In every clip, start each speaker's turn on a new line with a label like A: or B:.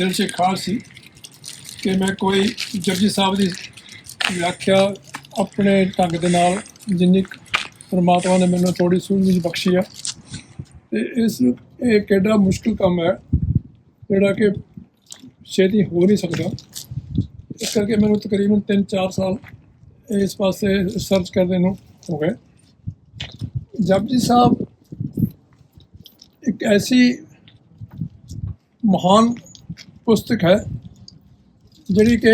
A: ਦਿਲ 'ਚ ਖਾਸ ਸੀ ਕਿ ਮੈਂ ਕੋਈ ਜਪਜੀ ਸਾਹਿਬ ਦੀ ਵਿਆਖਿਆ ਆਪਣੇ ਢੰਗ ਦੇ ਨਾਲ ਜਿੰਨੀ ਪਰਮਾਤਮਾ ਨੇ ਮੈਨੂੰ ਥੋੜੀ ਸੂਝ ਬਖਸ਼ੀ ਆ। ਤੇ ਇਸ ਇਹ ਕਿਹੜਾ ਮੁਸ਼ਕਲ ਕੰਮ ਹੈ ਜਿਹੜਾ ਕਿ ਛੇਤੀ ਹੋ ਨਹੀਂ ਸਕਦਾ। ਇਸ ਕਰਕੇ ਮੈਨੂੰ ਤਕਰੀਬਨ 3-4 ਸਾਲ ਇਸ ਪਾਸੇ ਰਿਸਰਚ ਕਰਦੇ ਨੂੰ ਹੋ ਗਏ। ਜਪਜੀ ਸਾਹਿਬ ਇੱਕ ਐਸੀ ਮਹਾਨ ਪੁਸਤਕ ਹੈ, ਜਿਹੜੀ ਕਿ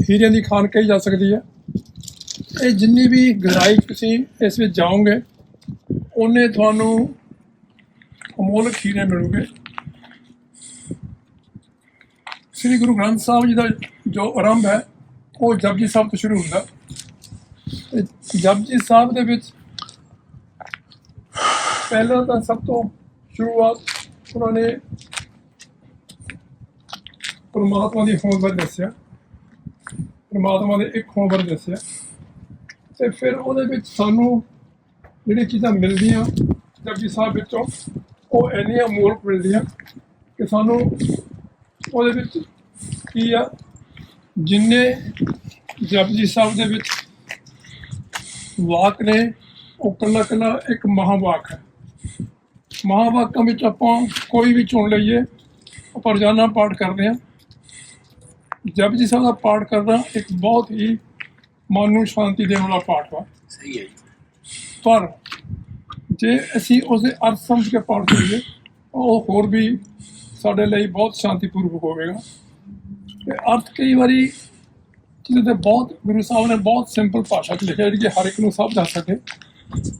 A: ਹੀਰਿਆਂ ਦੀ ਖਾਨ ਕਹੀ ਜਾ ਸਕਦੀ ਹੈ। ਇਹ ਜਿੰਨੀ ਵੀ ਗਹਿਰਾਈ ਤੁਸੀਂ ਇਸ ਵਿੱਚ ਜਾਓਗੇ ਉਹਨੇ ਤੁਹਾਨੂੰ ਅਮੋਲਕ ਹੀਰੇ ਮਿਲੂਗੇ। ਸ੍ਰੀ ਗੁਰੂ ਗ੍ਰੰਥ ਸਾਹਿਬ ਜੀ ਦਾ ਜੋ ਆਰੰਭ ਹੈ, ਉਹ ਜਪਜੀ ਸਾਹਿਬ ਤੋਂ ਸ਼ੁਰੂ ਹੁੰਦਾ। ਜਪਜੀ ਸਾਹਿਬ ਦੇ ਵਿੱਚ ਪਹਿਲਾਂ ਤਾਂ ਸਭ ਤੋਂ ਸ਼ੁਰੂਆਤ ਉਹਨਾਂ ਨੇ ਪਰਮਾਤਮਾ ਦੀ ਹੋਂਦ ਬਾਰੇ ਦੱਸਿਆ। ਪਰਮਾਤਮਾ ਦੇ ਇੱਕ ਹੋਂਦ ਬਾਰੇ ਦੱਸਿਆ। ਤੇ ਫਿਰ ਉਹਦੇ ਵਿੱਚ ਸਾਨੂੰ ਜਿਹੜੀ ਚੀਜ਼ਾਂ ਮਿਲਦੀਆਂ, ਜਪਜੀ ਸਾਹਿਬ ਵਿੱਚੋਂ, ਉਹ ਇੰਨੀਆਂ ਮੂਲਕ ਮਿਲਦੀਆਂ ਕਿ ਸਾਨੂੰ ਉਹਦੇ ਵਿੱਚ ਕੀ ਆ, ਜਿੰਨੇ ਜਪਜੀ ਸਾਹਿਬ ਦੇ ਵਿੱਚ ਵਾਕ ਨੇ, ਉਹ ਕੱਲਾ ਕੱਲਾ ਇੱਕ ਮਹਾਵਾਕ ਹੈ। ਮਹਾਵਾਕਾਂ ਵਿੱਚ ਆਪਾਂ ਕੋਈ ਵੀ ਚੁਣ ਲਈਏ, ਆਪਾਂ ਰੋਜ਼ਾਨਾ ਪਾਠ ਕਰਦੇ ਹਾਂ। ਜਪਜੀ ਸਾਹਿਬ ਦਾ ਪਾਠ ਕਰਨਾ ਇੱਕ ਬਹੁਤ ਹੀ ਮਨ ਨੂੰ ਸ਼ਾਂਤੀ ਦੇਣ ਵਾਲਾ ਪਾਠ ਵਾ।
B: ਸਹੀ ਹੈ ਜੀ।
A: ਪਰ ਜੇ ਅਸੀਂ ਉਸਦੇ ਅਰਥ ਸਮਝ ਕੇ ਪਾਠ ਕਰੀਏ ਉਹ ਹੋਰ ਵੀ ਸਾਡੇ ਲਈ ਬਹੁਤ ਸ਼ਾਂਤੀਪੂਰਵਕ ਹੋਵੇਗਾ। ਤੇ ਅਰਥ ਕਈ ਵਾਰੀ ਜਿਹਦੇ ਤੇ ਬਹੁਤ ਗੁਰੂ ਸਾਹਿਬ ਨੇ ਬਹੁਤ ਸਿੰਪਲ ਭਾਸ਼ਾ 'ਚ ਲਿਖਿਆ ਜਿਹੜੀ ਹਰ ਇੱਕ ਨੂੰ ਸਮਝ ਆ ਸਕੇ।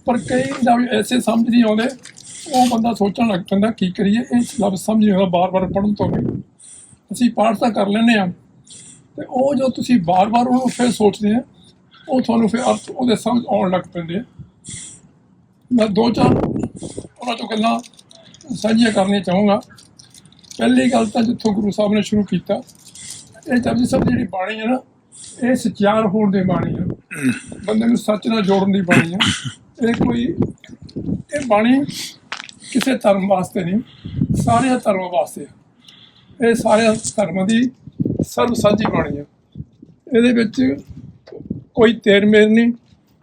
A: ਪਰ ਕਈ ਜਦ ਐਸੇ ਸਮਝ ਨਹੀਂ ਆਉਂਦੇ ਉਹ ਬੰਦਾ ਸੋਚਣ ਲੱਗ ਪੈਂਦਾ ਕੀ ਕਰੀਏ? ਇਹ ਲਫ਼ਜ਼ ਸਮਝ ਨਹੀਂ ਆਉਂਦਾ ਬਾਰ-ਬਾਰ ਪੜ੍ਹਨ ਤੋਂ ਵੀ। ਅਸੀਂ ਪਾਠ ਤਾਂ ਕਰ ਲੈਂਦੇ ਆ ਤੇ ਉਹ ਜੋ ਤੁਸੀਂ ਬਾਰ-ਬਾਰ ਉਹਨੂੰ ਫਿਰ ਸੋਚਦੇ ਆ, ਉਹ ਤੁਹਾਨੂੰ ਫਿਰ ਅਰਥ ਉਹਦੇ ਸਮਝ ਆਉਣ ਲੱਗ ਪੈਂਦੇ ਆ। ਮੈਂ ਦੋ ਚਾਰ ਉਹਨਾਂ ਤੋਂ ਗੱਲਾਂ ਸਾਂਝੀਆਂ ਕਰਨੀਆਂ ਚਾਹੂੰਗਾ। ਪਹਿਲੀ ਗੱਲ ਤਾਂ ਜਿੱਥੋਂ ਗੁਰੂ ਸਾਹਿਬ ਨੇ ਸ਼ੁਰੂ ਕੀਤਾ, ਇਹ ਜਪਜੀ ਸਾਹਿਬ ਦੀ ਜਿਹੜੀ ਬਾਣੀ ਹੈ ਨਾ, ਇਹ ਸਚਿਆਰ ਹੋਣ ਦੀ ਬਾਣੀ ਹੈ ਬੰਦੇ ਨੂੰ ਸੱਚ ਨਾਲ ਜੋੜਨ ਦੀ ਬਾਣੀ ਹੈ ਇਹ ਕੋਈ, ਇਹ ਬਾਣੀ ਕਿਸੇ ਧਰਮ ਵਾਸਤੇ ਨਹੀਂ ਸਾਰੇ ਧਰਮਾਂ ਵਾਸਤੇ ਇਹ ਸਾਰੇ ਧਰਮਾਂ ਦੀ ਸਰਬ ਸਾਂਝੀ ਬਾਣੀ ਹੈ। ਇਹਦੇ ਵਿੱਚ ਕੋਈ ਤੇਰ ਮੇਰ ਨਹੀਂ,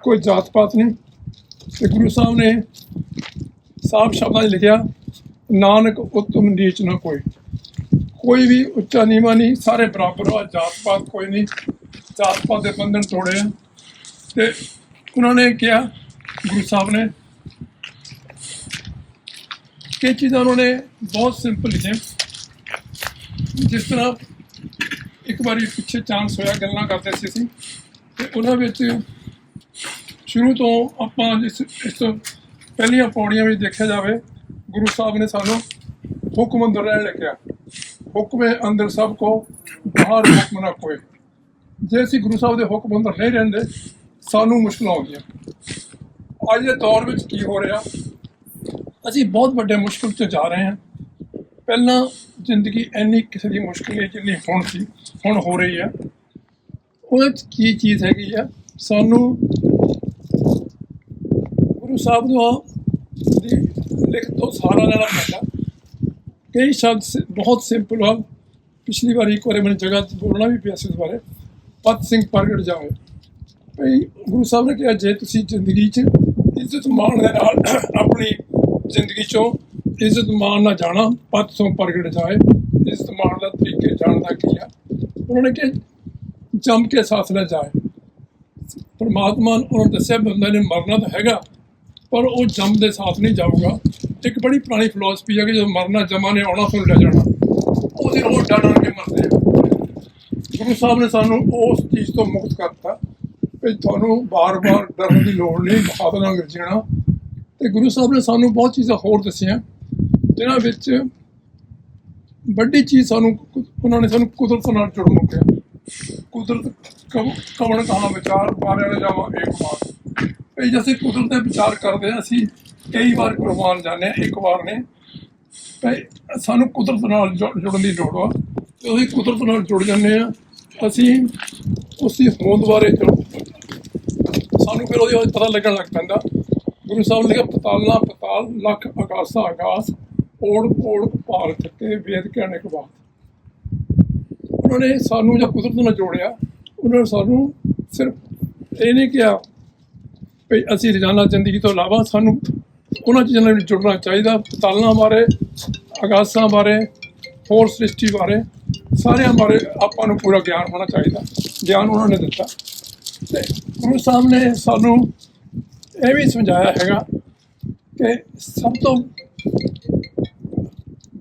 A: ਕੋਈ ਜਾਤ ਪਾਤ ਨਹੀਂ। ਤੇ ਗੁਰੂ ਸਾਹਿਬ ਨੇ ਸਾਫ਼ ਸ਼ਬਦਾਂ 'ਚ ਲਿਖਿਆ, ਨਾਨਕ ਉਤਮ ਨੀਚ ਨਾ ਕੋਈ। ਕੋਈ ਵੀ ਉੱਚਾ ਨੀਵਾਂ ਨਹੀਂ, ਸਾਰੇ ਬਰਾਬਰ ਆ, ਜਾਤ ਪਾਤ ਕੋਈ ਨਹੀਂ। ਜਾਤ ਪਾਤ ਦੇ ਬੰਧਨ ਤੋੜੇ ਆ। ਤੇ ਉਹਨਾਂ ਨੇ ਕਿਹਾ, ਗੁਰੂ ਸਾਹਿਬ ਨੇ ਕਿ ਚੀਜ਼ਾਂ ਉਹਨਾਂ ਨੇ ਬਹੁਤ ਸਿੰਪਲ ਲਿਖੀਆਂ। ਜਿਸ ਤਰ੍ਹਾਂ ਇੱਕ ਵਾਰੀ ਪਿੱਛੇ ਚਾਂਸ ਹੋਇਆ, ਗੱਲਾਂ ਕਰਦੇ ਸੀ ਅਸੀਂ। ਤੇ ਉਹਨਾਂ ਵਿੱਚ ਸ਼ੁਰੂ ਤੋਂ ਆਪਾਂ ਇਸ ਇਸ ਤੋਂ ਪਹਿਲੀਆਂ ਪੌੜੀਆਂ ਵਿੱਚ ਦੇਖਿਆ ਜਾਵੇ, ਗੁਰੂ ਸਾਹਿਬ ਨੇ ਸਾਨੂੰ ਹੁਕਮ ਅੰਦਰ ਰਹਿਣ ਲਿਖਿਆ ਹੁਕਮੇ ਅੰਦਰ ਸਭ ਕੋ, ਬਾਹਰ ਹੁਕਮ ਨਾ ਕੋਈ ਜੇ ਅਸੀਂ ਗੁਰੂ ਸਾਹਿਬ ਦੇ ਹੁਕਮ ਅੰਦਰ ਨਹੀਂ ਰਹਿੰਦੇ, ਸਾਨੂੰ ਮੁਸ਼ਕਲਾਂ ਆਉਂਦੀਆਂ। ਅੱਜ ਦੇ ਦੌਰ ਵਿੱਚ ਕੀ ਹੋ ਰਿਹਾ? ਅਸੀਂ ਬਹੁਤ ਵੱਡੇ ਮੁਸ਼ਕਲ 'ਚ ਜਾ ਰਹੇ ਹਾਂ। ਪਹਿਲਾਂ ਜ਼ਿੰਦਗੀ ਇੰਨੀ ਕਿਸੇ ਦੀ ਮੁਸ਼ਕਲ ਨਹੀਂ, ਜਿੰਨੀ ਹੁਣ ਸੀ, ਹੁਣ ਹੋ ਰਹੀ ਆ। ਉਹਦੇ 'ਚ ਕੀ ਚੀਜ਼ ਹੈਗੀ ਆ? ਸਾਨੂੰ ਗੁਰੂ ਸਾਹਿਬ ਨੂੰ ਦੀ ਲਿਖ ਤੋਂ ਸਹਾਰਾ ਲੈਣਾ ਪੈਂਦਾ ਕਈ ਸ਼ਬਦ ਬਹੁਤ ਸਿੰਪਲ ਹਨ ਪਿਛਲੀ ਵਾਰੀ ਇੱਕ ਵਾਰੀ ਮੈਨੂੰ ਜਗ੍ਹਾ 'ਤੇ ਬੋਲਣਾ ਵੀ ਪਿਆ ਸੀ ਇਸ ਬਾਰੇ। ਪਤ ਸਿੰਘ ਪ੍ਰਗਟ ਜਾਵੇ। ਭਈ ਗੁਰੂ ਸਾਹਿਬ ਨੇ ਕਿਹਾ, ਜੇ ਤੁਸੀਂ ਜ਼ਿੰਦਗੀ 'ਚ ਇੱਜ਼ਤ ਮਾਣ ਦੇ ਨਾਲ ਆਪਣੀ ਜ਼ਿੰਦਗੀ 'ਚੋਂ ਇੱਜ਼ਤ ਮਾਣ ਨਾ ਜਾਣਾ, ਪਤ ਤੋਂ ਪ੍ਰਗਟ ਜਾਏ ਇੱਜ਼ਤ ਮਾਣ ਦਾ ਤਰੀਕੇ ਜਾਣਦਾ ਕੀ ਆ? ਉਹਨਾਂ ਨੇ ਕਿਹਾ, ਜੰਮ ਕੇ ਸਾਥ ਲੈ ਜਾਏ। ਪਰਮਾਤਮਾ ਨੇ ਉਹਨਾਂ ਨੂੰ ਦੱਸਿਆ, ਬੰਦੇ ਨੇ ਮਰਨਾ ਤਾਂ ਹੈਗਾ, ਪਰ ਉਹ ਜੰਮ ਦੇ ਸਾਥ ਨਹੀਂ ਜਾਊਗਾ। ਇੱਕ ਬੜੀ ਪੁਰਾਣੀ ਫਿਲਾਸਫੀ ਹੈ ਕਿ ਜਦੋਂ ਮਰਨਾ ਜਮਾ ਨੇ, ਆਉਣਾ ਫਿਰ ਲੈ ਜਾਣਾ। ਉਹਦੇ ਉਹ ਡਰ ਡਰ ਕੇ ਮਰਦੇ। ਆ ਗੁਰੂ ਸਾਹਿਬ ਨੇ ਸਾਨੂੰ ਉਸ ਚੀਜ਼ ਤੋਂ ਮੁਕਤ ਕਰਤਾ ਕਿ ਤੁਹਾਨੂੰ ਬਾਰ-ਬਾਰ ਡਰਨ ਦੀ ਲੋੜ ਨਹੀਂ ਬਹਾਦਰ ਨਾਲ। ਜੀਣਾ ਤੇ ਗੁਰੂ ਸਾਹਿਬ ਨੇ ਸਾਨੂੰ ਬਹੁਤ ਚੀਜ਼ਾਂ ਹੋਰ ਦੱਸੀਆਂ। ਜਿਨ੍ਹਾਂ ਵਿੱਚ ਵੱਡੀ ਚੀਜ਼ ਸਾਨੂੰ ਉਹਨਾਂ ਨੇ ਸਾਨੂੰ ਕੁਦਰਤ ਨਾਲ ਜੁੜਨ ਨੂੰ ਕੁਦਰਤ ਕਵ- ਕਵਣ ਕਹਾ ਵਿਚਾਰ ਬਾਰੇ ਵਾਲੇ ਜਾਵਾਂ ਇੱਕ ਵਾਰ। ਇਹ ਜਿਵੇਂ ਕੁਦਰਤ ਦੇ ਵਿਚਾਰ ਕਰਦੇ ਹਾਂ, ਅਸੀਂ ਕਈ ਵਾਰ ਕੁਰਬਾਨ ਜਾਂਦੇ ਹਾਂ, ਇੱਕ ਵਾਰ ਨੇ ਭਈ ਸਾਨੂੰ ਕੁਦਰਤ ਨਾਲ ਜੁੜ- ਜੁੜਨ ਦੀ ਲੋੜ ਆ। ਤੇ ਅਸੀਂ ਕੁਦਰਤ ਨਾਲ ਜੁੜ ਜਾਂਦੇ ਆ ਅਸੀਂ ਉਸ ਦੀ ਹੋਂਦ ਬਾਰੇ ਸਾਨੂੰ ਫਿਰ ਉਹਦੇ ਪਤਾ ਲੱਗਣ ਲੱਗ ਪੈਂਦਾ। ਗੁਰੂ ਸਾਹਿਬ ਨੇ ਕਿਹਾ ਪਤਾਲਾ ਪਤਾਲ, ਲੱਖ ਆਕਾਸਾ ਆਕਾਸ। ਕੋੜ ਕੋੜ ਭਾਲ ਥਕੇ ਵੇਦ ਕਹਿਣੇ ਕੇ ਬਾਅਦ ਉਹਨਾਂ ਨੇ ਸਾਨੂੰ ਜਾਂ ਕੁਦਰਤ ਨਾਲ ਜੋੜਿਆ, ਉਹਨਾਂ ਨੇ ਸਾਨੂੰ ਸਿਰਫ ਇਹ ਨਹੀਂ ਕਿਹਾ ਵੀ ਅਸੀਂ ਰੋਜ਼ਾਨਾ ਜ਼ਿੰਦਗੀ ਤੋਂ ਇਲਾਵਾ ਸਾਨੂੰ ਉਹਨਾਂ ਚੀਜ਼ਾਂ ਨਾਲ ਜੁੜਨਾ ਚਾਹੀਦਾ ਪਤਾਲਾਂ ਬਾਰੇ ਆਗਾਸਾਂ ਬਾਰੇ, ਹੋਰ ਸ੍ਰਿਸ਼ਟੀ ਬਾਰੇ, ਸਾਰਿਆਂ ਬਾਰੇ ਆਪਾਂ ਨੂੰ ਪੂਰਾ ਗਿਆਨ ਹੋਣਾ ਚਾਹੀਦਾ, ਗਿਆਨ ਉਹਨਾਂ ਨੇ ਦਿੱਤਾ। ਤੇ ਗੁਰੂ ਸਾਹਿਬ ਨੇ ਸਾਨੂੰ ਇਹ ਵੀ ਸਮਝਾਇਆ ਹੈਗਾ ਕਿ ਸਭ ਤੋਂ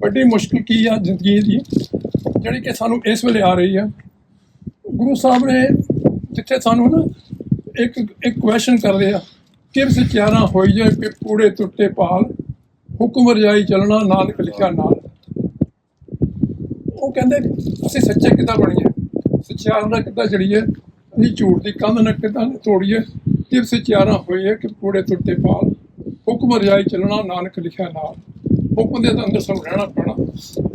A: ਵੱਡੀ ਮੁਸ਼ਕਲ ਕੀ ਆ ਜ਼ਿੰਦਗੀ ਦੀ ਜਿਹੜੀ ਕਿ ਸਾਨੂੰ ਇਸ ਵੇਲੇ ਆ ਰਹੀ ਆ। ਗੁਰੂ ਸਾਹਿਬ ਨੇ ਜਿੱਥੇ ਸਾਨੂੰ ਨਾ ਇੱਕ ਇੱਕ ਕੁਐਸਚਨ ਕਰਦੇ ਆ ਕਿ ਸਚਿਆਰਾ ਹੋਈ ਜਾਏ ਕਿ ਪੂੜੇ ਟੁੱਟੇ ਪਾਲ ਹੁਕਮ ਰਜਾਈ ਚੱਲਣਾ, ਨਾਨਕ ਲਿਖਿਆ ਨਾਲ। ਉਹ ਕਹਿੰਦੇ, ਅਸੀਂ ਸੱਚੇ ਕਿੱਦਾਂ ਬਣੀਏ? ਸੱਚਿਆਰ ਦਾ ਕਿੱਦਾਂ ਜੜੀਏ? ਅਸੀਂ ਝੂਠ ਦੀ ਕੰਧ ਨਾਲ ਕਿੱਦਾਂ ਤੋੜੀਏ? ਕਿ ਸਚਿਆਰਾ ਹੋਈਏ ਕਿ ਪੂੜੇ ਟੁੱਟੇ ਪਾਲ ਹੁਕਮ ਰਜਾਈ ਚੱਲਣਾ, ਨਾਨਕ ਲਿਖਿਆ ਨਾਲ। ਹੁਕਮ ਦੇ ਅੰਦਰ ਸਾਨੂੰ ਰਹਿਣਾ ਪੈਣਾ।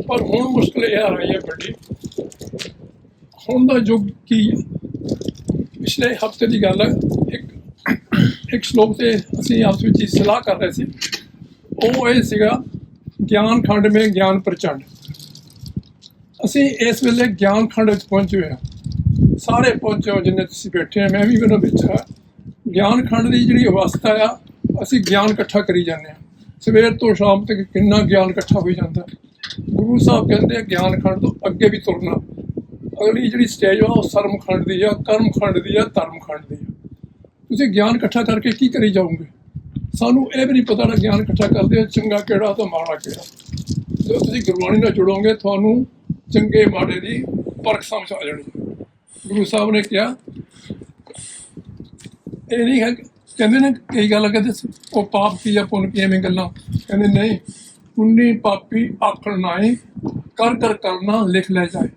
A: ਪਰ ਹੁਣ ਮੁਸ਼ਕਲ ਇਹ ਆ ਰਹੀ ਹੈ ਵੱਡੀ। ਹੁਣ ਦਾ ਯੁੱਗ ਕੀ ਹੈ? ਪਿਛਲੇ ਹਫ਼ਤੇ ਦੀ ਗੱਲ ਹੈ। ਇੱਕ ਇੱਕ ਸ਼ਲੋਕ ਤੇ ਅਸੀਂ ਆਪਸ ਵਿੱਚ ਹੀ ਸਲਾਹ ਕਰ ਰਹੇ ਸੀ। ਉਹ ਇਹ ਸੀਗਾ, ਗਿਆਨ ਖੰਡ ਮੇ ਗਿਆਨ ਪ੍ਰਚੰਡ। ਅਸੀਂ ਇਸ ਵੇਲੇ ਗਿਆਨ ਖੰਡ ਵਿੱਚ ਪਹੁੰਚੇ ਹੋਏ ਹਾਂ। ਸਾਰੇ ਪਹੁੰਚੇ ਹੋ ਜਿੰਨੇ ਤੁਸੀਂ ਬੈਠੇ ਆ ਮੈਂ ਵੀ ਉਹਨਾਂ ਵਿੱਚ ਗਿਆਨ ਖੰਡ ਦੀ ਜਿਹੜੀ ਅਵਸਥਾ ਆ, ਅਸੀਂ ਗਿਆਨ ਇਕੱਠਾ ਕਰੀ ਜਾਂਦੇ ਆ ਸਵੇਰ ਤੋਂ ਸ਼ਾਮ ਤੱਕ ਕਿੰਨਾ ਗਿਆਨ ਇਕੱਠਾ ਹੋ ਜਾਂਦਾ ਗੁਰੂ ਸਾਹਿਬ ਕਹਿੰਦੇ ਆ, ਗਿਆਨ ਖੰਡ ਤੋਂ ਅੱਗੇ ਵੀ ਤੁਰਨਾ। ਅਗਲੀ ਜਿਹੜੀ ਸਟੇਜ ਆ, ਉਹ ਸਰਮ ਖੰਡ ਦੀ ਆ, ਕਰਮ ਖੰਡ ਦੀ ਆ, ਧਰਮ ਖੰਡ ਦੀ ਆ। ਤੁਸੀਂ ਗਿਆਨ ਇਕੱਠਾ ਕਰਕੇ ਕੀ ਕਰੀ ਜਾਓਗੇ? ਸਾਨੂੰ ਇਹ ਵੀ ਨਹੀਂ ਪਤਾ ਨਾ ਗਿਆਨ ਇਕੱਠਾ ਕਰਦੇ ਚੰਗਾ ਕਿਹੜਾ ਤੇ ਮਾੜਾ ਕਿਹੜਾ। ਜਦੋਂ ਤੁਸੀਂ ਗੁਰਬਾਣੀ ਨਾਲ ਜੁੜੋਗੇ, ਤੁਹਾਨੂੰ ਚੰਗੇ ਮਾੜੇ ਦੀ ਪਰਖ ਸਮਝ ਆ ਜਾਣੀ। ਗੁਰੂ ਸਾਹਿਬ ਨੇ ਕਿਹਾ, ਇਹ ਨਹੀਂ ਹੈ ਕਹਿੰਦੇ ਨੇ ਕਈ ਗੱਲ ਕਹਿੰਦੇ ਉਹ ਪਾਪ ਕੀ ਆ ਪੁੰਨ ਕੀ ਐਵੇਂ ਗੱਲਾਂ। ਕਹਿੰਦੇ ਨਹੀਂ, ਪੁੰਨੀ ਪਾਪੀ ਆਖਣ ਨਾਏ ਕਰ ਕਰ ਕਰਨਾ, ਲਿਖ ਲੈ ਜਾਏ।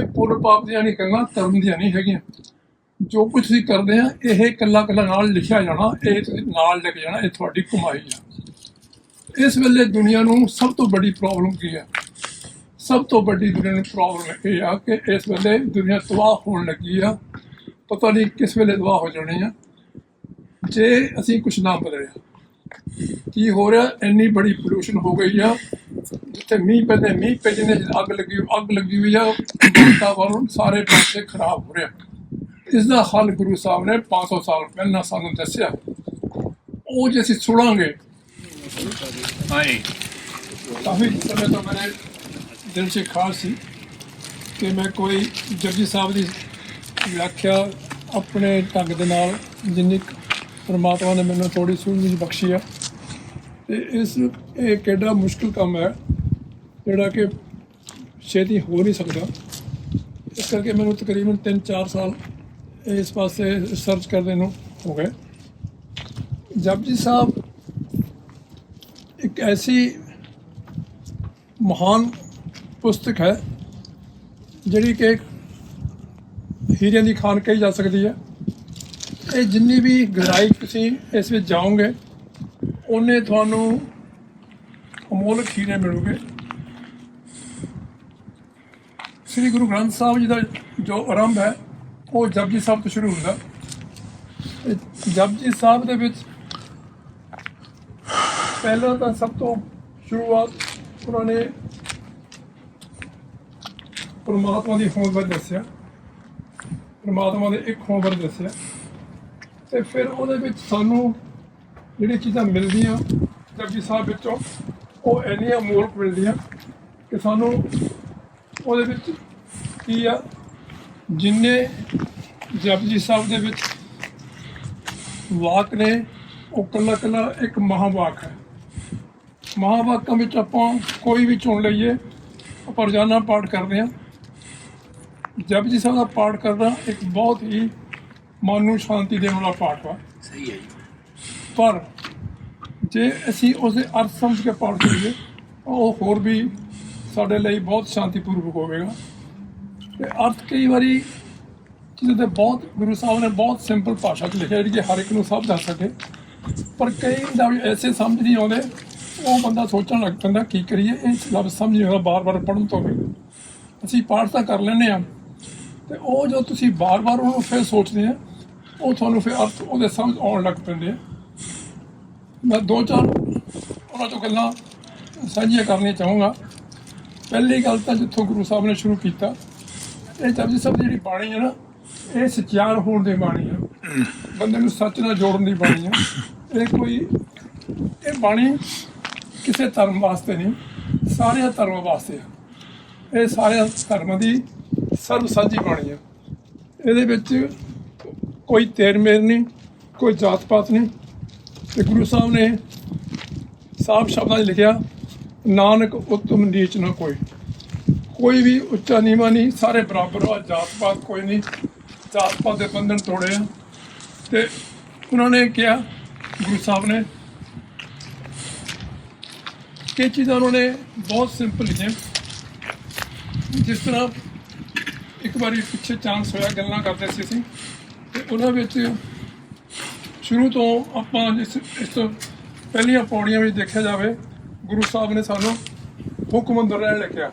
A: ਇਹ ਪੁੰਨ ਪਾਪ ਦੀਆਂ ਨਹੀਂ ਕਹਿੰਦਾ ਧਰਮ ਦੀਆਂ ਨਹੀਂ ਹੈਗੀਆਂ। ਜੋ ਕੁਝ ਤੁਸੀਂ ਕਰਦੇ ਆ, ਇਹ ਇਕੱਲਾ ਇਕੱਲਾ ਨਾਲ ਲਿਖਿਆ ਜਾਣਾ, ਇਹ ਤੁਸੀਂ ਨਾਲ ਲਿਖ ਜਾਣਾ, ਇਹ ਤੁਹਾਡੀ ਕਮਾਈ ਆ। ਇਸ ਵੇਲੇ ਦੁਨੀਆ ਨੂੰ ਸਭ ਤੋਂ ਵੱਡੀ ਪ੍ਰੋਬਲਮ ਕੀ ਆ? ਸਭ ਤੋਂ ਵੱਡੀ ਦੁਨੀਆ ਨੂੰ ਪ੍ਰੋਬਲਮ ਇਹ ਆ ਕਿ ਇਸ ਵੇਲੇ ਦੁਨੀਆ ਤਬਾਹ ਹੋਣ ਲੱਗੀ ਆ। ਪਤਾ ਨਹੀਂ ਕਿਸ ਵੇਲੇ ਤਬਾਹ ਹੋ ਜਾਣੀ ਆ। ਜੇ ਅਸੀਂ ਕੁਝ ਨਾ ਬਦਲਿਆ, ਕੀ ਹੋ ਰਿਹਾ? ਇੰਨੀ ਬੜੀ ਪੋਲੂਸ਼ਨ ਹੋ ਗਈ ਆ। ਜਿੱਥੇ ਮੀਂਹ ਪੈਂਦੇ, ਮੀਂਹ ਪੈ ਜਾਂਦੇ ਅੱਗ ਲੱਗੀ ਅੱਗ ਲੱਗੀ ਹੋਈ ਆ, ਵਾਤਾਵਰਨ ਸਾਰੇ ਪਾਸੇ ਖਰਾਬ ਹੋ ਰਿਹਾ। ਇਸ ਦਾ ਹੱਲ ਗੁਰੂ ਸਾਹਿਬ ਨੇ 500 ਸਾਲ ਪਹਿਲਾਂ ਸਾਨੂੰ ਦੱਸਿਆ। ਉਹ ਜੇ ਅਸੀਂ ਸੁਣਾਂਗੇ
B: ਹਾਂਜੀ
A: ਕਾਫੀ ਸਮੇਂ ਤੋਂ ਮੇਰੇ ਦਿਲ 'ਚ ਖਾਸ ਸੀ ਕਿ ਮੈਂ ਕੋਈ ਜਪਜੀ ਸਾਹਿਬ ਦੀ ਵਿਆਖਿਆ ਆਪਣੇ ਢੰਗ ਦੇ ਨਾਲ, ਜਿੰਨੀ ਪਰਮਾਤਮਾ ਨੇ ਮੈਨੂੰ ਥੋੜੀ ਸੂਝ ਬਖਸ਼ੀ ਆ। ਤੇ ਇਸ ਇਹ ਕਿਹੜਾ ਮੁਸ਼ਕਲ ਕੰਮ ਹੈ, ਜਿਹੜਾ ਕਿ ਛੇਤੀ ਹੋ ਨਹੀਂ ਸਕਦਾ। ਇਸ ਕਰਕੇ ਮੈਨੂੰ ਤਕਰੀਬਨ 3-4 ਸਾਲ ਇਸ ਪਾਸੇ ਰਿਸਰਚ ਕਰਦੇ ਨੂੰ ਹੋ ਗਏ। ਜਪਜੀ ਸਾਹਿਬ ਇੱਕ ਐਸੀ ਮਹਾਨ ਪੁਸਤਕ ਹੈ, ਜਿਹੜੀ ਕਿ ਹੀਰਿਆਂ ਦੀ ਖਾਨ ਕਹੀ ਜਾ ਸਕਦੀ ਹੈ। ਇਹ ਜਿੰਨੀ ਵੀ ਗਹਿਰਾਈ ਤੁਸੀਂ ਇਸ ਵਿੱਚ ਜਾਓਗੇ ਉਹਨੇ ਤੁਹਾਨੂੰ ਅਮੋਲਕ ਹੀਰੇ ਮਿਲੂਗੇ। ਸ੍ਰੀ ਗੁਰੂ ਗ੍ਰੰਥ ਸਾਹਿਬ ਜੀ ਦਾ ਜੋ ਆਰੰਭ ਹੈ, ਉਹ ਜਪਜੀ ਸਾਹਿਬ ਤੋਂ ਸ਼ੁਰੂ ਹੁੰਦਾ। ਜਪਜੀ ਸਾਹਿਬ ਦੇ ਵਿੱਚ ਪਹਿਲਾਂ ਤਾਂ ਸਭ ਤੋਂ ਸ਼ੁਰੂਆਤ ਉਹਨਾਂ ਨੇ ਪਰਮਾਤਮਾ ਦੀ ਹੋਂਦ ਬਾਰੇ ਦੱਸਿਆ। ਪਰਮਾਤਮਾ ਦੇ ਇੱਕ ਹੋਂਦ ਬਾਰੇ ਦੱਸਿਆ। ਤੇ ਫਿਰ ਉਹਦੇ ਵਿੱਚ ਸਾਨੂੰ ਜਿਹੜੀ ਚੀਜ਼ਾਂ ਮਿਲਦੀਆਂ, ਜਪਜੀ ਸਾਹਿਬ ਵਿੱਚੋਂ, ਉਹ ਇੰਨੀਆਂ ਮੂਲਕ ਮਿਲਦੀਆਂ ਕਿ ਸਾਨੂੰ ਉਹਦੇ ਵਿੱਚ ਕੀ ਆ, ਜਿੰਨੇ ਜਪਜੀ ਸਾਹਿਬ ਦੇ ਵਿੱਚ ਵਾਕ ਨੇ, ਉਹ ਕੱਲਾ ਕੱਲਾ ਇੱਕ ਮਹਾਵਾਕ ਹੈ। ਮਹਾਵਾਕਾਂ ਵਿੱਚ ਆਪਾਂ ਕੋਈ ਵੀ ਚੁਣ ਲਈਏ, ਆਪਾਂ ਰੋਜ਼ਾਨਾ ਪਾਠ ਕਰਦੇ ਹਾਂ। ਜਪਜੀ ਸਾਹਿਬ ਦਾ ਪਾਠ ਕਰਨਾ ਇੱਕ ਬਹੁਤ ਹੀ ਮਨ ਨੂੰ ਸ਼ਾਂਤੀ ਦੇਣ ਵਾਲਾ ਪਾਠ ਵਾ।
B: ਸਹੀ ਹੈ ਜੀ।
A: ਪਰ ਜੇ ਅਸੀਂ ਉਸਦੇ ਅਰਥ ਸਮਝ ਕੇ ਪਾਠ ਕਰੀਏ ਉਹ ਹੋਰ ਵੀ ਸਾਡੇ ਲਈ ਬਹੁਤ ਸ਼ਾਂਤੀਪੂਰਵਕ ਹੋਵੇਗਾ। ਤੇ ਅਰਥ ਕਈ ਵਾਰੀ ਜਿਹਦੇ ਤੇ ਬਹੁਤ ਗੁਰੂ ਸਾਹਿਬ ਨੇ ਬਹੁਤ ਸਿੰਪਲ ਭਾਸ਼ਾ 'ਚ ਲਿਖਿਆ ਜਿਹੜੀ ਹਰ ਇੱਕ ਨੂੰ ਸਭ ਦੱਸ ਸਕੇ। ਪਰ ਕਈ ਲਫ਼ਜ਼ ਐਸੇ ਸਮਝ ਨਹੀਂ ਆਉਂਦੇ ਉਹ ਬੰਦਾ ਸੋਚਣ ਲੱਗ ਪੈਂਦਾ ਕੀ ਕਰੀਏ? ਇਹ ਲਫ਼ਜ਼ ਸਮਝ ਨਹੀਂ ਆਉਂਦਾ ਬਾਰ-ਬਾਰ ਪੜ੍ਹਨ ਤੋਂ ਵੀ। ਅਸੀਂ ਪਾਠ ਤਾਂ ਕਰ ਲੈਂਦੇ ਆ ਤੇ ਉਹ ਜੋ ਤੁਸੀਂ ਬਾਰ-ਬਾਰ ਉਹਨੂੰ ਫਿਰ ਸੋਚਦੇ ਆ, ਉਹ ਤੁਹਾਨੂੰ ਫਿਰ ਅਰਥ ਉਹਦੇ ਸਮਝ ਆਉਣ ਲੱਗ ਪੈਂਦੇ ਆ। ਮੈਂ ਦੋ ਚਾਰ ਉਹਨਾਂ ਤੋਂ ਗੱਲਾਂ ਸਾਂਝੀਆਂ ਕਰਨੀਆਂ ਚਾਹੂੰਗਾ। ਪਹਿਲੀ ਗੱਲ ਤਾਂ ਜਿੱਥੋਂ ਗੁਰੂ ਸਾਹਿਬ ਨੇ ਸ਼ੁਰੂ ਕੀਤਾ, ਇਹ ਜਪਜੀ ਸਾਹਿਬ ਦੀ ਜਿਹੜੀ ਬਾਣੀ ਹੈ ਨਾ, ਇਹ ਸਚਿਆਰ ਹੋਣ ਦੀ ਬਾਣੀ ਆ। ਬੰਦੇ ਨੂੰ ਸੱਚ ਨਾਲ ਜੋੜਨ ਦੀ ਬਾਣੀ ਆ। ਇਹ ਕੋਈ, ਇਹ ਬਾਣੀ ਕਿਸੇ ਧਰਮ ਵਾਸਤੇ ਨਹੀਂ ਸਾਰਿਆਂ ਧਰਮਾਂ ਵਾਸਤੇ ਆ। ਇਹ ਸਾਰਿਆਂ ਧਰਮਾਂ ਦੀ ਸਰਬ ਸਾਂਝੀ ਬਾਣੀ ਆ। ਇਹਦੇ ਵਿੱਚ ਕੋਈ ਤੇਰ ਮੇਰ ਨਹੀਂ, ਕੋਈ ਜਾਤ ਪਾਤ ਨਹੀਂ। ਤੇ ਗੁਰੂ ਸਾਹਿਬ ਨੇ ਸਾਫ਼ ਸ਼ਬਦਾਂ 'ਚ ਲਿਖਿਆ, ਨਾਨਕ ਉਤਮ ਨੀਚ ਨਾ ਕੋਈ। ਕੋਈ ਵੀ ਉੱਚਾ ਨੀਵਾਂ ਨਹੀਂ, ਸਾਰੇ ਬਰਾਬਰ ਆ, ਜਾਤ ਪਾਤ ਕੋਈ ਨਹੀਂ। ਜਾਤ ਪਾਤ ਦੇ ਬੰਧਨ ਤੋੜੇ ਆ। ਤੇ ਉਹਨਾਂ ਨੇ ਕਿਹਾ, ਗੁਰੂ ਸਾਹਿਬ ਨੇ ਕਿ ਚੀਜ਼ਾਂ ਉਹਨਾਂ ਨੇ ਬਹੁਤ ਸਿੰਪਲ ਲਿਖੀਆਂ। ਜਿਸ ਤਰ੍ਹਾਂ ਇੱਕ ਵਾਰੀ ਪਿੱਛੇ ਚਾਂਸ ਹੋਇਆ, ਗੱਲਾਂ ਕਰਦੇ ਸੀ ਅਸੀਂ। ਤੇ ਉਹਨਾਂ ਵਿੱਚ ਸ਼ੁਰੂ ਤੋਂ ਆਪਾਂ ਜਿਸ, ਇਸ ਤੋਂ ਪਹਿਲੀਆਂ ਪੌੜੀਆਂ ਵਿੱਚ ਦੇਖਿਆ ਜਾਵੇ, ਗੁਰੂ ਸਾਹਿਬ ਨੇ ਸਾਨੂੰ ਹੁਕਮ ਅੰਦਰ ਰਹਿਣ ਲਿਖਿਆ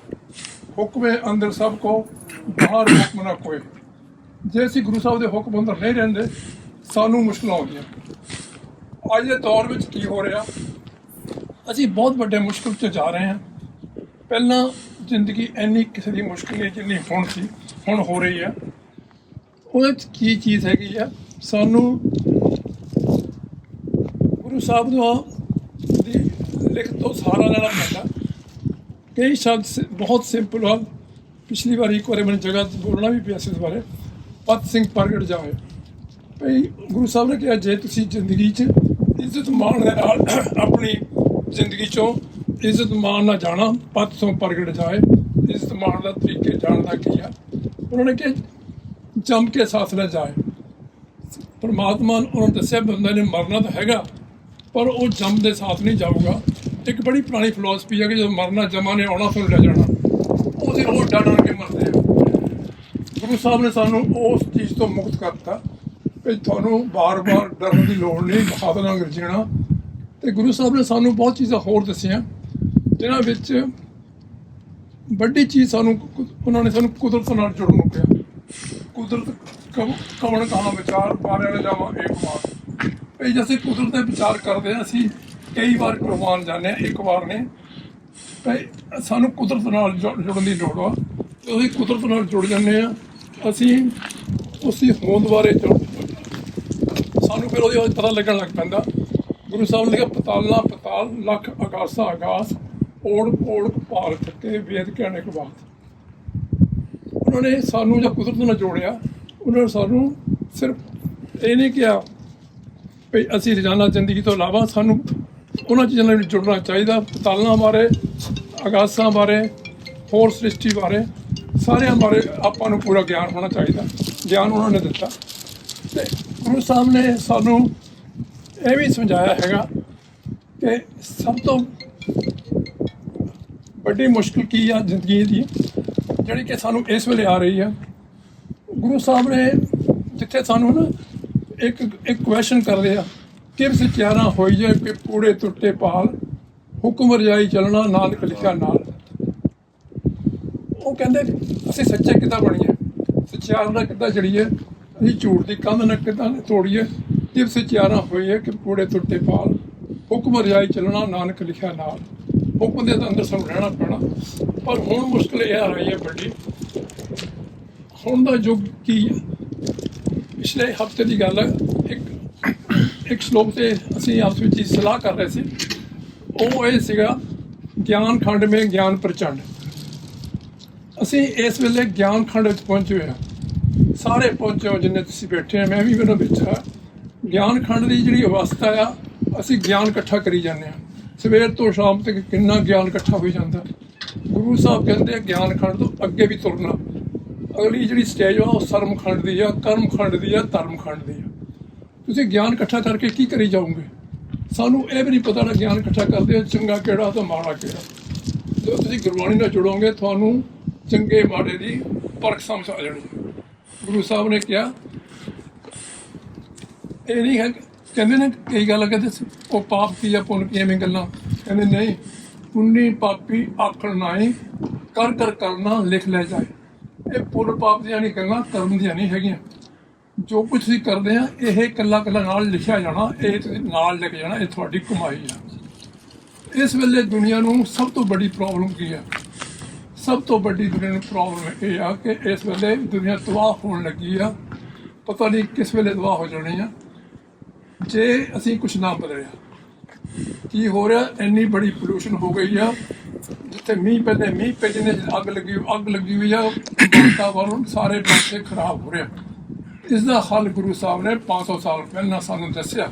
A: ਹੁਕਮੇ ਅੰਦਰ ਸਭ ਕੋ, ਬਾਹਰ ਹੁਕਮ ਨਾ ਕੋਈ। ਜੇ ਅਸੀਂ ਗੁਰੂ ਸਾਹਿਬ ਦੇ ਹੁਕਮ ਅੰਦਰ ਨਹੀਂ ਰਹਿੰਦੇ, ਸਾਨੂੰ ਮੁਸ਼ਕਲਾਂ ਆਉਂਦੀਆਂ। ਅੱਜ ਦੇ ਦੌਰ ਵਿੱਚ ਕੀ ਹੋ ਰਿਹਾ? ਅਸੀਂ ਬਹੁਤ ਵੱਡੇ ਮੁਸ਼ਕਲ 'ਚ ਜਾ ਰਹੇ ਹਾਂ। ਪਹਿਲਾਂ ਜ਼ਿੰਦਗੀ ਇੰਨੀ ਕਿਸੇ ਦੀ ਮੁਸ਼ਕਲ ਨਹੀਂ, ਜਿੰਨੀ ਹੁਣ ਸੀ। ਹੁਣ ਹੋ ਰਹੀ ਆ ਉਹਦੇ 'ਚ ਕੀ ਚੀਜ਼ ਹੈਗੀ ਆ? ਸਾਨੂੰ ਗੁਰੂ ਸਾਹਿਬ ਨੂੰ ਦੀ ਲਿਖਤ ਤੋਂ ਸਹਾਰਾ ਲੈਣਾ ਪੈਂਦਾ ਕਈ ਸ਼ਬਦ ਬਹੁਤ ਸਿੰਪਲ ਹਨ। ਪਿਛਲੀ ਵਾਰੀ ਇੱਕ ਵਾਰੀ ਮੈਨੂੰ ਜਗ੍ਹਾ ਤੇ ਬੋਲਣਾ ਵੀ ਪਿਆ ਸੀ ਇਸ ਬਾਰੇ। ਪਤ ਸਿੰਘ ਪ੍ਰਗਟ ਜਾਏ। ਭਈ ਗੁਰੂ ਸਾਹਿਬ ਨੇ ਕਿਹਾ, ਜੇ ਤੁਸੀਂ ਜ਼ਿੰਦਗੀ 'ਚ ਇੱਜ਼ਤ ਮਾਣ ਦੇ ਨਾਲ ਆਪਣੀ ਜ਼ਿੰਦਗੀ 'ਚੋਂ ਇੱਜ਼ਤ ਮਾਣ ਨਾਲ ਜਾਣਾ, ਪਤ ਤੋਂ ਪ੍ਰਗਟ ਜਾਏ, ਇੱਜ਼ਤ ਮਾਣ ਦਾ ਤਰੀਕੇ ਜਾਣਦਾ ਕੀ ਆ? ਉਹਨਾਂ ਨੇ ਕਿਹਾ, ਜੰਮ ਕੇ ਸਾਥ ਲੈ ਜਾਏ। ਪਰਮਾਤਮਾ ਨੇ ਉਹਨਾਂ ਨੂੰ ਦੱਸਿਆ, ਬੰਦੇ ਨੇ ਮਰਨਾ ਤਾਂ ਹੈਗਾ, ਪਰ ਉਹ ਜੰਮ ਦੇ ਸਾਥ ਨਹੀਂ ਜਾਊਗਾ। ਇੱਕ ਬੜੀ ਪੁਰਾਣੀ ਫਿਲਾਸਫੀ ਹੈ ਕਿ ਜਦੋਂ ਮਰਨਾ ਜਮਾ ਨੇ, ਆਉਣਾ ਫਿਰ ਲੈ ਜਾਣਾ। ਉਹਦੇ ਉਹ ਡਰ ਡਰ ਕੇ ਮਰਦੇ ਆ। ਗੁਰੂ ਸਾਹਿਬ ਨੇ ਸਾਨੂੰ ਉਸ ਚੀਜ਼ ਤੋਂ ਮੁਕਤ ਕਰਤਾ ਕਿ ਤੁਹਾਨੂੰ ਬਾਰ-ਬਾਰ ਡਰਨ ਦੀ ਲੋੜ ਨਹੀਂ ਬਹਾਦਰ ਨਾਲ ਜੀਣਾ ਤੇ ਗੁਰੂ ਸਾਹਿਬ ਨੇ ਸਾਨੂੰ ਬਹੁਤ ਚੀਜ਼ਾਂ ਹੋਰ ਦੱਸੀਆਂ, ਜਿਨ੍ਹਾਂ ਵਿੱਚ ਵੱਡੀ ਚੀਜ਼ ਸਾਨੂੰ ਕੁ- ਉਹਨਾਂ ਨੇ ਸਾਨੂੰ ਕੁਦਰਤ ਨਾਲ ਜੁੜਨ ਨੂੰ ਕਿਹਾ। ਕੁਦਰਤ ਕਵ- ਕਵਣ ਕਹਾ ਵਿਚਾਰ ਬਾਰੇ ਵਾਲੇ ਜਾਵਾਂ ਇੱਕ ਵਾਰ। ਭਈ ਜਿਵੇਂ ਕੁਦਰਤ ਦੇ ਵਿਚਾਰ ਕਰਦੇ ਹਾਂ, ਅਸੀਂ ਕਈ ਵਾਰ ਕੁਰਬਾਨ ਜਾਂਦੇ ਹਾਂ, ਇੱਕ ਵਾਰ ਨੇ ਭਈ ਸਾਨੂੰ ਕੁਦਰਤ ਨਾਲ ਜੁੜ- ਜੁੜਨ ਦੀ ਲੋੜ ਆ ਤੇ ਅਸੀਂ ਕੁਦਰਤ ਨਾਲ ਜੁੜ ਜਾਂਦੇ ਆ ਅਸੀਂ ਉਸ ਦੀ ਹੋਂਦ ਬਾਰੇ ਜੁੜ ਸਾਨੂੰ ਫਿਰ ਉਹਦੇ ਬਾਰੇ ਪਤਾ ਲੱਗਣ ਲੱਗ ਪੈਂਦਾ। ਗੁਰੂ ਸਾਹਿਬ ਨੇ ਕਿਹਾ ਪਤਾਲਾ ਪਤਾਲ, ਲੱਖ ਆਕਾਸਾ ਆਕਾਸ। ਓੜ ਓੜ ਭਾਲ ਥਕੇ ਵੇਦ ਕਹਿਣੇ ਕੋ ਬਾਤ। ਉਹਨਾਂ ਨੇ ਸਾਨੂੰ ਜਾਂ ਕੁਦਰਤ ਨਾਲ ਜੋੜਿਆ। ਉਹਨਾਂ ਨੇ ਸਾਨੂੰ ਸਿਰਫ ਇਹ ਨਹੀਂ ਕਿਹਾ ਵੀ ਅਸੀਂ ਰੋਜ਼ਾਨਾ ਜ਼ਿੰਦਗੀ ਤੋਂ ਇਲਾਵਾ ਸਾਨੂੰ ਉਹਨਾਂ ਚੀਜ਼ਾਂ ਨਾਲ ਵੀ ਜੁੜਨਾ ਚਾਹੀਦਾ। ਪਤਾਲਾਂ ਬਾਰੇ, ਅਗਾਸਾਂ ਬਾਰੇ, ਹੋਰ ਸ੍ਰਿਸ਼ਟੀ ਬਾਰੇ, ਸਾਰਿਆਂ ਬਾਰੇ ਆਪਾਂ ਨੂੰ ਪੂਰਾ ਗਿਆਨ ਹੋਣਾ ਚਾਹੀਦਾ। ਗਿਆਨ ਉਹਨਾਂ ਨੇ ਦਿੱਤਾ। ਤੇ ਗੁਰੂ ਸਾਹਿਬ ਨੇ ਸਾਨੂੰ ਇਹ ਵੀ ਸਮਝਾਇਆ ਹੈਗਾ ਕਿ ਸਭ ਤੋਂ ਵੱਡੀ ਮੁਸ਼ਕਲ ਕੀ ਆ ਜ਼ਿੰਦਗੀ ਦੀ? ਜਿਹੜੀ ਕਿ ਸਾਨੂੰ ਇਸ ਵੇਲੇ ਆ ਰਹੀ ਆ। ਗੁਰੂ ਸਾਹਿਬ ਨੇ ਜਿੱਥੇ ਸਾਨੂੰ ਨਾ ਇੱਕ ਇੱਕ ਕੁਐਸਚਨ ਕਰਦੇ ਆ ਕਿਵ ਸਚਿਆਰਾ ਹੋਈ ਜਾਏ ਕਿ ਪੂੜੇ ਟੁੱਟੇ ਪਾਲ, ਹੁਕਮ ਰਜਾਈ ਚੱਲਣਾ, ਨਾਨਕ ਲਿਖਿਆ ਨਾਲ। ਉਹ ਕਹਿੰਦੇ, ਅਸੀਂ ਸੱਚੇ ਕਿੱਦਾਂ ਬਣੀਏ? ਸਚਿਆਰ ਦਾ ਕਿੱਦਾਂ ਜੜੀਏ? ਅਸੀਂ ਝੂਠ ਦੀ ਕੰਧ ਨਾਲ ਕਿੱਦਾਂ ਤੋੜੀਏ? ਕਿਵ ਸਚਿਆਰਾ ਹੋਈਏ ਕਿ ਪੂੜੇ ਟੁੱਟੇ ਪਾਲ, ਹੁਕਮ ਰਜਾਈ ਚੱਲਣਾ, ਨਾਨਕ ਲਿਖਿਆ ਨਾਲ। ਹੁਕਮ ਦੇ ਅੰਦਰ ਸਾਨੂੰ ਰਹਿਣਾ ਪੈਣਾ। ਪਰ ਹੁਣ ਮੁਸ਼ਕਲ ਇਹ ਆ ਰਹੀ ਹੈ ਵੱਡੀ। ਹੁਣ ਦਾ ਯੁੱਗ ਕੀ ਹੈ? ਪਿਛਲੇ ਹਫ਼ਤੇ ਦੀ ਗੱਲ ਹੈ। ਇੱਕ ਇੱਕ ਸ਼ਲੋਕ ਤੇ ਅਸੀਂ ਆਪਸ ਵਿੱਚ ਸਲਾਹ ਕਰ ਰਹੇ ਸੀ। ਉਹ ਇਹ ਸੀਗਾ, ਗਿਆਨ ਖੰਡ ਮੇ ਗਿਆਨ ਪ੍ਰਚੰਡ। ਅਸੀਂ ਇਸ ਵੇਲੇ ਗਿਆਨ ਖੰਡ ਵਿੱਚ ਪਹੁੰਚੇ ਹੋਏ ਹਾਂ। ਸਾਰੇ ਪਹੁੰਚੇ ਹੋ ਜਿੰਨੇ ਤੁਸੀਂ ਬੈਠੇ ਆ ਮੈਂ ਵੀ ਉਹਨਾਂ ਵਿੱਚ ਆ ਗਿਆਨ ਖੰਡ ਦੀ ਜਿਹੜੀ ਅਵਸਥਾ ਆ, ਅਸੀਂ ਗਿਆਨ ਇਕੱਠਾ ਕਰੀ ਜਾਂਦੇ ਆ ਸਵੇਰ ਤੋਂ ਸ਼ਾਮ ਤੱਕ ਕਿੰਨਾ ਗਿਆਨ ਇਕੱਠਾ ਹੋ ਜਾਂਦਾ। ਗੁਰੂ ਸਾਹਿਬ ਕਹਿੰਦੇ ਆ, ਗਿਆਨ ਖੰਡ ਤੋਂ ਅੱਗੇ ਵੀ ਤੁਰਨਾ। ਅਗਲੀ ਜਿਹੜੀ ਸਟੇਜ ਆ, ਉਹ ਸਰਮ ਖੰਡ ਦੀ ਆ, ਕਰਮ ਖੰਡ ਦੀ ਆ, ਧਰਮ ਖੰਡ ਦੀ ਆ। ਤੁਸੀਂ ਗਿਆਨ ਇਕੱਠਾ ਕਰਕੇ ਕੀ ਕਰੀ ਜਾਓਗੇ? ਸਾਨੂੰ ਇਹ ਵੀ ਨਹੀਂ ਪਤਾ ਨਾ ਗਿਆਨ ਇਕੱਠਾ ਕਰਦੇ ਹੋ ਚੰਗਾ ਕਿਹੜਾ ਤੇ ਮਾੜਾ ਕਿਹੜਾ। ਜਦੋਂ ਤੁਸੀਂ ਗੁਰਬਾਣੀ ਨਾਲ ਜੁੜੋਗੇ, ਤੁਹਾਨੂੰ ਚੰਗੇ ਮਾੜੇ ਦੀ ਪਰਖ ਸਮਝ ਆ ਜਾਣੀ। ਗੁਰੂ ਸਾਹਿਬ ਨੇ ਕਿਹਾ, ਇਹ ਨਹੀਂ ਹੈ ਕਹਿੰਦੇ ਨੇ ਕਈ ਗੱਲ ਕਹਿੰਦੇ ਉਹ ਪਾਪ ਕੀ ਆ ਪੁੰਨ ਕੀ ਐਵੇਂ ਗੱਲਾਂ। ਕਹਿੰਦੇ ਨਹੀਂ, ਪੁੰਨੀ ਪਾਪੀ ਆਖਣ ਨਾਈ ਕਰ ਕਰ ਕਰਨਾ, ਲਿਖ ਲੈ ਜਾਏ। ਇਹ ਪੁੰਨ ਪਾਪ ਦੀਆਂ ਨਹੀਂ ਗੱਲਾਂ ਕਰਮ ਦੀਆਂ ਨਹੀਂ ਹੈਗੀਆਂ। ਜੋ ਕੁਝ ਤੁਸੀਂ ਕਰਦੇ ਆ ਇਹ ਇਕੱਲਾ ਇਕੱਲਾ ਨਾਲ ਲਿਖਿਆ ਜਾਣਾ, ਇਹ ਤੁਸੀਂ ਨਾਲ ਲਿਖ ਜਾਣਾ, ਇਹ ਤੁਹਾਡੀ ਕਮਾਈ ਆ। ਇਸ ਵੇਲੇ ਦੁਨੀਆ ਨੂੰ ਸਭ ਤੋਂ ਵੱਡੀ ਪ੍ਰੋਬਲਮ ਕੀ ਆ? ਸਭ ਤੋਂ ਵੱਡੀ ਦੁਨੀਆ ਨੂੰ ਪ੍ਰੋਬਲਮ ਇਹ ਆ ਕਿ ਇਸ ਵੇਲੇ ਦੁਨੀਆ ਤਬਾਹ ਹੋਣ ਲੱਗੀ ਆ। ਪਤਾ ਨਹੀਂ ਕਿਸ ਵੇਲੇ ਤਬਾਹ ਹੋ ਜਾਣੀ ਆ। ਜੇ ਅਸੀਂ ਕੁਝ ਨਾ ਬਦਲਿਆ, ਕੀ ਹੋ ਰਿਹਾ? ਇੰਨੀ ਬੜੀ ਪੋਲੂਸ਼ਨ ਹੋ ਗਈ ਆ। ਜਿੱਥੇ ਮੀਂਹ ਪੈਂਦੇ, ਮੀਂਹ ਪੈ ਜਾਂਦੇ ਅੱਗ ਲੱਗੀ ਅੱਗ ਲੱਗੀ ਹੋਈ ਆ, ਵਾਤਾਵਰਨ ਸਾਰੇ ਪਾਸੇ ਖਰਾਬ ਹੋ ਰਿਹਾ। ਇਸ ਦਾ ਹੱਲ ਗੁਰੂ ਸਾਹਿਬ ਨੇ 500 ਸਾਲ ਪਹਿਲਾਂ ਸਾਨੂੰ ਦੱਸਿਆ।